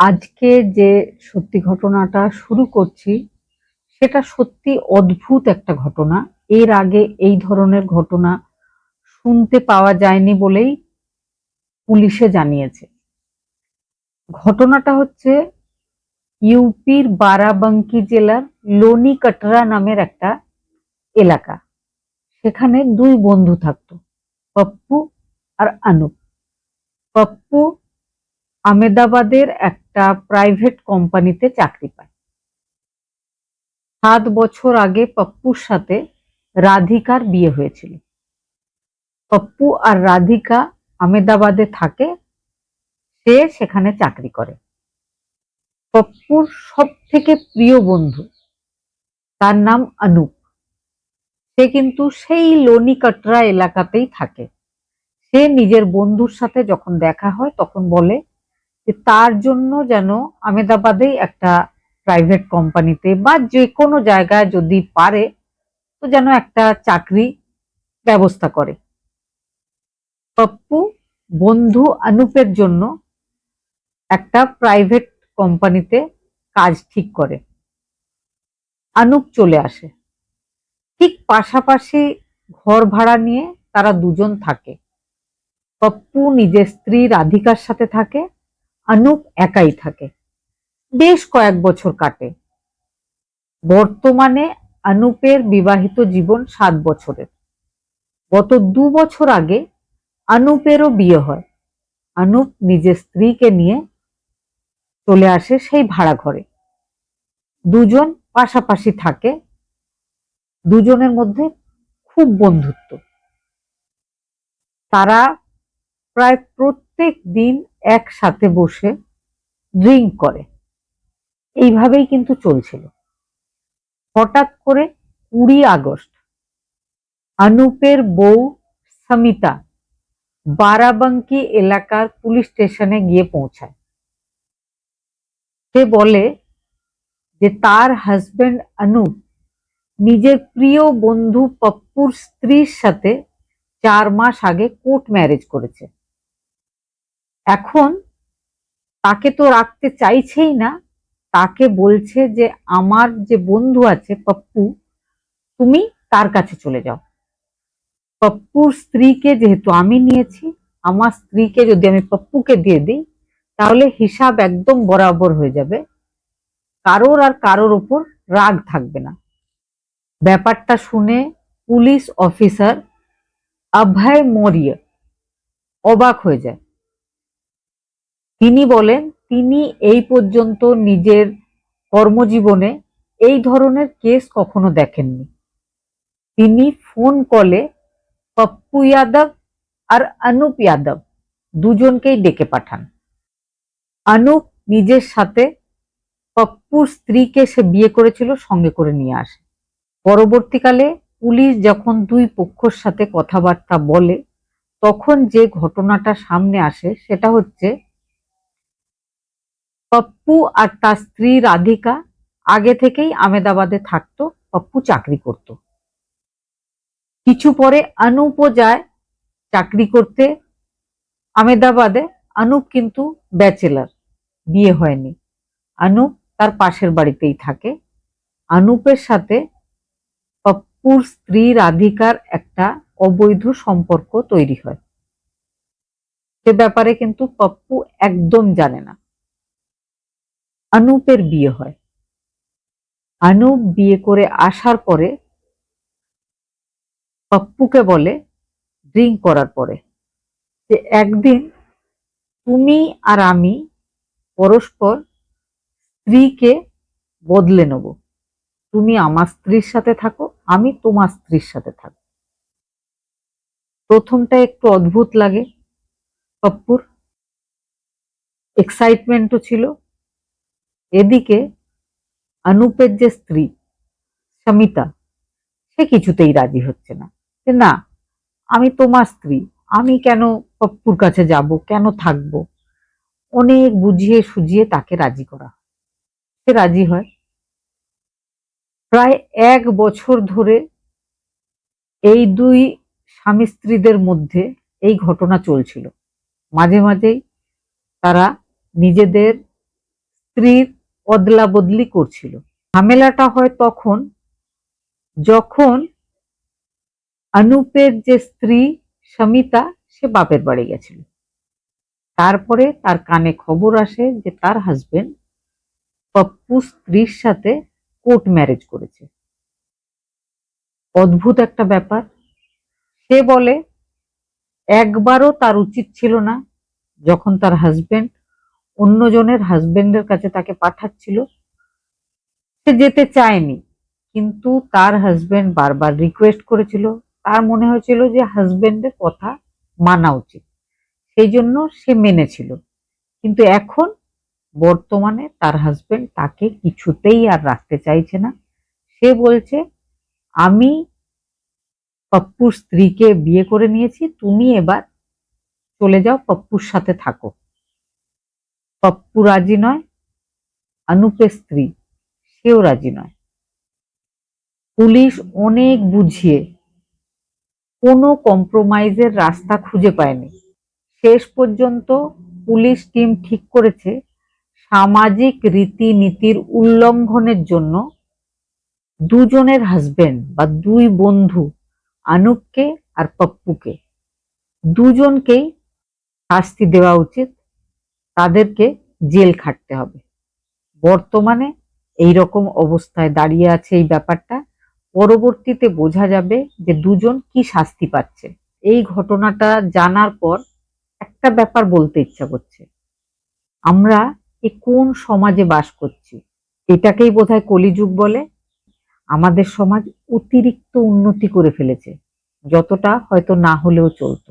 আজকে যে সত্যি ঘটনাটা শুরু করছি, সেটা সত্যি অদ্ভুত একটা ঘটনা। এর আগে এই ধরনের ঘটনা শুনতে পাওয়া যায়নি বলেই পুলিশে জানিয়েছে। ঘটনাটা হচ্ছে ইউপির বারাবাঙ্কি জেলার লোনি কাটরা নামের একটা এলাকা। সেখানে দুই বন্ধু থাকতো, পপ্পু আর অনুপ পপ্পু আমেদাবাদের একটা প্রাইভেট কোম্পানিতে চাকরি পায়। সাত বছর আগে পপ্পুর সাথে রাধিকার বিয়ে হয়েছিল। পপ্পু আর রাধিকা আমেদাবাদে থাকে, সে সেখানে চাকরি করে। পপ্পুর সব থেকে প্রিয় বন্ধু তার নাম অনুপ সে কিন্তু সেই লোনি কাটরা এলাকাতেই থাকে। সে নিজের বন্ধুর সাথে যখন দেখা হয় তখন বলে যে তার জন্য যেন আমেদাবাদে একটা প্রাইভেট কোম্পানিতে বা যে কোনো জায়গায় যদি পারে, তো যেন একটা চাকরি ব্যবস্থা করে। পপ্পু বন্ধু অনুপের জন্য একটা প্রাইভেট কোম্পানিতে কাজ ঠিক করে। অনুপ চলে আসে। ঠিক পাশাপাশি ঘর ভাড়া নিয়ে তারা দুজন থাকে। পপ্পু নিজের স্ত্রী রাধিকার সাথে থাকে অনুপ একাই থাকে। বেশ কয়েক বছর কাটে। বর্তমানে অনুপের বিবাহিত জীবন সাত বছরের। গত দু বছর আগে অনুপেরও বিয়ে হয়। অনুপ নিজের স্ত্রীকে নিয়ে চলে আসে সেই ভাড়া ঘরে। দুজন পাশাপাশি থাকে। দুজনের মধ্যে খুব বন্ধুত্ব। তারা প্রায় প্রত্যেক দিন একসাথে বসে ড্রিঙ্ক করে। এইভাবেই কিন্তু চলছিল। হঠাৎ করে কুড়ি আগস্ট অনুপের বউ সমিতা বারাবাঙ্কি এলাকার পুলিশ স্টেশনে গিয়ে পৌঁছায়। সে বলে যে তার হাজবেন্ড অনুপ নিজের প্রিয় বন্ধু পপ্পুর স্ত্রীর সাথে চার মাস আগে কোর্ট ম্যারেজ করেছে। এখন তাকে তো রাখতে চাইছেই না, তাকে বলছে যে আমার যে বন্ধু আছে পপ্পু, তুমি তার কাছে চলে যাও। পপ্পুর স্ত্রীকে যেহেতু আমি নিয়েছি, আমার স্ত্রীকে যদি আমি পপ্পুকে দিয়ে দিই, তাহলে হিসাব একদম বরাবর হয়ে যাবে। কারোর আর কারোর ওপর রাগ থাকবে না। ব্যাপারটা শুনে পুলিশ অফিসার অভয় মৌর্য অবাক হয়ে যায়। তিনি বলেন, তিনি এই পর্যন্ত নিজের কর্মজীবনে এই ধরনের কেস কখনো দেখেননি। তিনি ফোন কলে পপ্পু যাদব আর অনুপ যাদব দুজনকেই ডেকে পাঠান। অনুপ নিজের সাথে পপ্পুর স্ত্রীকে সে বিয়ে করেছিল, সঙ্গে করে নিয়ে আসে। পরবর্তীকালে পুলিশ যখন দুই পক্ষর সাথে কথাবার্তা বলে, তখন যে ঘটনাটা সামনে আসে, সেটা হচ্ছে পপ্পু আর তার স্ত্রী রাধিকা আগে থেকেই আমেদাবাদে থাকতো, পপ্পু চাকরি করত। কিছু পরে অনুপও যায় চাকরি করতে। আমেদাবাদে অনুপ কিন্তু ব্যাচেলার, বিয়ে হয়নি। অনুপ তার পাশের বাড়িতেই থাকে। অনুপের সাথে পপ্পুর স্ত্রী রাধিকার একটা অবৈধ সম্পর্ক তৈরি হয়। সে ব্যাপারে কিন্তু পপ্পু একদম জানে না। অনুপের বিয়ে হয়। অনুপ বিয়ে করে আসার পরে পপ্পুকে বলে, ড্রিঙ্ক করার পরে। যে একদিন তুমি আর আমি পরস্পর স্ত্রীকে বদলে নেব। তুমি আমার স্ত্রীর সাথে থাকো, আমি তোমার স্ত্রীর সাথে থাকো প্রথমটা একটু অদ্ভুত লাগে পপ্পুর। এক্সাইটমেন্টও ছিল। এদিকে অনুপের যে স্ত্রী, সমিতা, সে কিছুতেই রাজি হচ্ছে না। যে না, আমি তোমার স্ত্রী, আমি কেন পপ্পুর কাছে যাব, কেন থাকব? অনেক বুঝিয়ে সুঝিয়ে তাকে রাজি করা সে রাজি হয়। প্রায় এক বছর ধরে এই দুই স্বামী স্ত্রীদের মধ্যে এই ঘটনা চলছিল। মাঝে মাঝেই তারা নিজেদের স্ত্রীর অদলা বদলি করছিল। ঝামেলাটা হয় তখন যখন অনুপের যে স্ত্রী সমিতা, সে বাপের বাড়ি গেছিল। তারপরে তার কানে খবর আসে যে তার হাজবেন্ড পপ্পু স্ত্রীর সাথে কোর্ট ম্যারেজ করেছে। অদ্ভুত একটা ব্যাপার। সে বলে, একবারও তার উচিত ছিল না যখন তার হাজবেন্ড অন্যজনের হাজবেন্ডের কাছে তাকে পাঠাচ্ছিল। সে যেতে চায়নি, কিন্তু তার হাজবেন্ড বারবার রিকোয়েস্ট করেছিল। তার মনে হয়েছিল যে হাজবেন্ডের কথা মানা উচিত। সেই জন্য সে মেনেছিল। কিন্তু এখন বর্তমানে তার হাজবেন্ড তাকে কিছুতেই আর রাখতে চাইছে না। সে বলছে, আমি পপ্পুর স্ত্রীকে বিয়ে করে নিয়েছি, তুমি এবার চলে যাও, পপ্পুর সাথে থাকো। পপ্পু রাজি নয় অনুপের স্ত্রী সেও রাজি নয় পুলিশ অনেক বুঝিয়ে কোনো কম্প্রোমাইজের রাস্তা খুঁজে পায়নি শেষ পর্যন্ত পুলিশ টিম ঠিক করেছে সামাজিক রীতিনীতির উল্লঙ্ঘনের জন্য দুজনের হাজবেন্ড বা দুই বন্ধু আনুপকে আর পপ্পুকে দুজনকেই শাস্তি দেওয়া উচিত তাদেরকে জেল খাটতে হবে। বর্তমানে এই রকম অবস্থায় দাঁড়িয়ে আছে এই ব্যাপারটা। পরবর্তীতে বোঝা যাবে যে দুজন কি শাস্তি পাচ্ছে। এই ঘটনাটা জানার পর একটা ব্যাপার বলতে ইচ্ছা করছে। আমরা এ কোন সমাজে বাস করছি? এটাকেই বোধহয় কলিযুগ বলে। আমাদের সমাজ অতিরিক্ত উন্নতি করে ফেলেছে। যতটা হয়তো না হলেও চলতো।